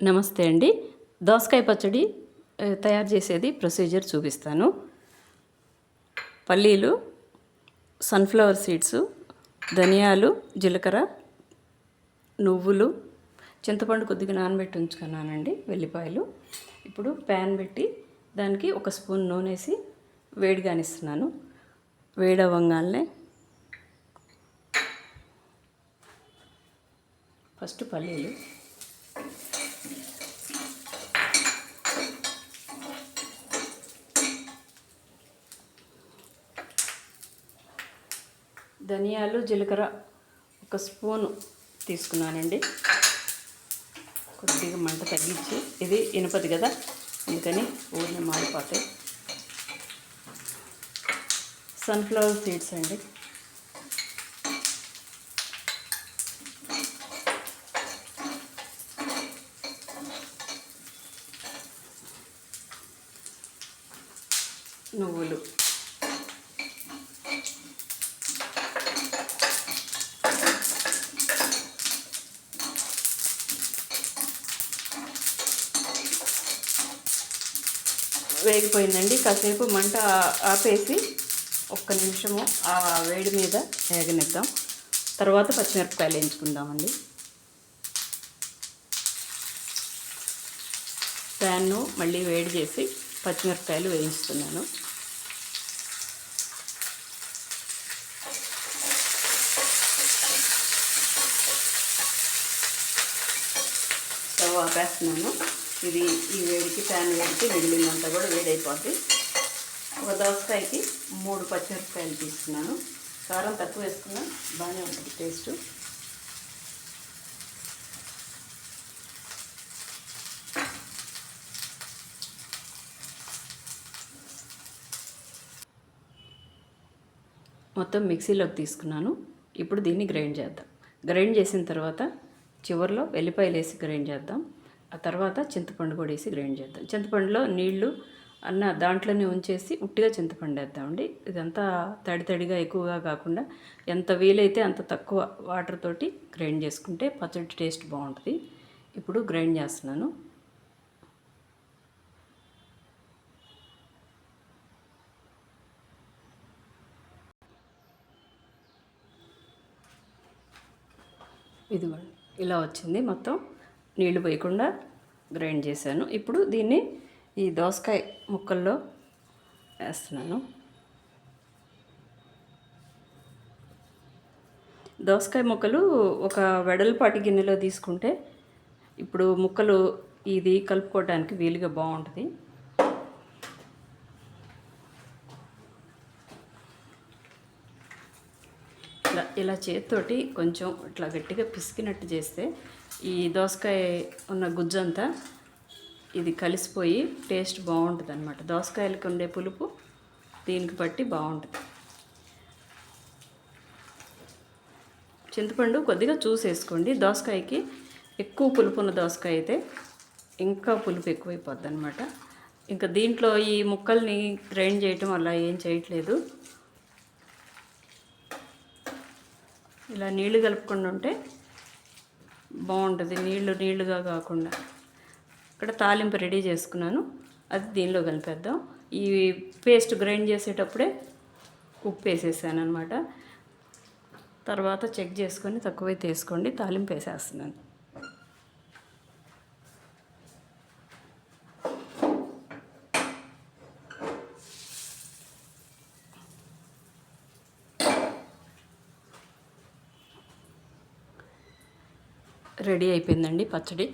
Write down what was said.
నమస్తే అండి. దోసకాయ పచ్చడి తయారు చేసేది ప్రొసీజర్ చూపిస్తాను. పల్లీలు సన్ఫ్లవర్ సీడ్స్ ధనియాలు జీలకర్ర నువ్వులు చింతపండు కొద్దిగా నానబెట్టి ఉంచుకున్నానండి వెల్లిపాయలు. ఇప్పుడు ప్యాన్ పెట్టి దానికి ఒక స్పూన్ నూనె వేసి వేడిగానిస్తున్నాను వేడవ్వగానే ఫస్ట్ పల్లీలు. ధనియాలు జీలకర్ర ఒక స్పూను తీసుకున్నానండి. కొద్దిగా మంట తగ్గించి ఇది ఇనుపది కదా అందుకని ఊరిని మారిపోతాయి సన్ఫ్లవర్ సీడ్స్ అండి. నువ్వులు. వేగిపోయిందండి. కాసేపు మంట ఆపేసి ఒక్క నిమిషము ఆ వేడి మీద వేగనిద్దాం. తర్వాత పచ్చిమిరపకాయలు వేయించుకుందామండి. ప్యాన్ను మళ్ళీ వేడి చేసి పచ్చిమిరపకాయలు వేయించుతున్నాను స్టవ్ ఆపేస్తున్నాను. ఇది ఈ వేడికి ప్యాన్ వేడికి మిగిలినంతా కూడా వేడైపోద్ది. ఒక దోసకాయకి మూడు పచ్చిమిరపకాయలు తీసుకున్నాను. కారం తక్కువ వేసుకున్నా బాగానే ఉంటుంది టేస్ట్. మొత్తం మిక్సీలోకి తీసుకున్నాను. ఇప్పుడు దీన్ని గ్రైండ్ చేద్దాం. గ్రైండ్ చేసిన తర్వాత చివరిలో వెల్లిపాయలు వేసి గ్రైండ్ చేద్దాం. ఆ తర్వాత చింతపండు కూడా వేసి గ్రైండ్ చేద్దాం. చింతపండులో నీళ్ళు అన్న దాంట్లోనే ఉంచేసి ఉట్టిగా చింతపండు వేద్దామండి. ఇదంతా తడి తడిగా ఎక్కువగా కాకుండా ఎంత వీలైతే అంత తక్కువ వాటర్ తోటి గ్రైండ్ చేసుకుంటే పచ్చడి టేస్ట్ బాగుంటుంది. ఇప్పుడు గ్రైండ్ చేస్తున్నాను. ఇదిగోండి ఇలా వచ్చింది మొత్తం. నీళ్ళు పోయకుండా గ్రైండ్ చేశాను. ఇప్పుడు దీన్ని ఈ దోసకాయ ముక్కల్లో వేస్తున్నాను. దోసకాయ ముక్కలు ఒక వెడల్పాటి గిన్నెలో తీసుకుంటే ఇప్పుడు ముక్కలు ఇది కలుపుకోవడానికి వీలుగా బాగుంటుంది. ఇట్లా ఇలా చేతితోటి కొంచెం ఇట్లా గట్టిగా పిసికినట్టు చేస్తే ఈ దోసకాయ ఉన్న గుజ్జంతా ఇది కలిసిపోయి టేస్ట్ బాగుంటుంది అనమాట దోసకాయలకు ఉండే పులుపు దీనికి బట్టి బాగుంటుంది. చింతపండు కొద్దిగా చూసేసుకోండి. దోసకాయకి ఎక్కువ పులుపు ఉన్న దోసకాయ అయితే ఇంకా పులుపు ఎక్కువైపోద్ది అనమాట ఇంకా దీంట్లో ఈ ముక్కల్ని గ్రైండ్ చేయటం అలా ఏం చేయట్లేదు. ఇలా నీళ్ళు కలుపుకుండా ఉంటే బాగుంటుంది. నీళ్ళు నీళ్ళుగా కాకుండా. ఇక్కడ తాలింపు రెడీ చేసుకున్నాను. అది దీనిలో కలిపేద్దాం. ఈ పేస్ట్ గ్రైండ్ చేసేటప్పుడే ఉప్పు వేసేసాను అనమాట తర్వాత చెక్ చేసుకొని తక్కువైతే వేసుకోండి. తాలింపు వేసేస్తున్నాను. రెడీ అయిపోయిందండి పచ్చడి.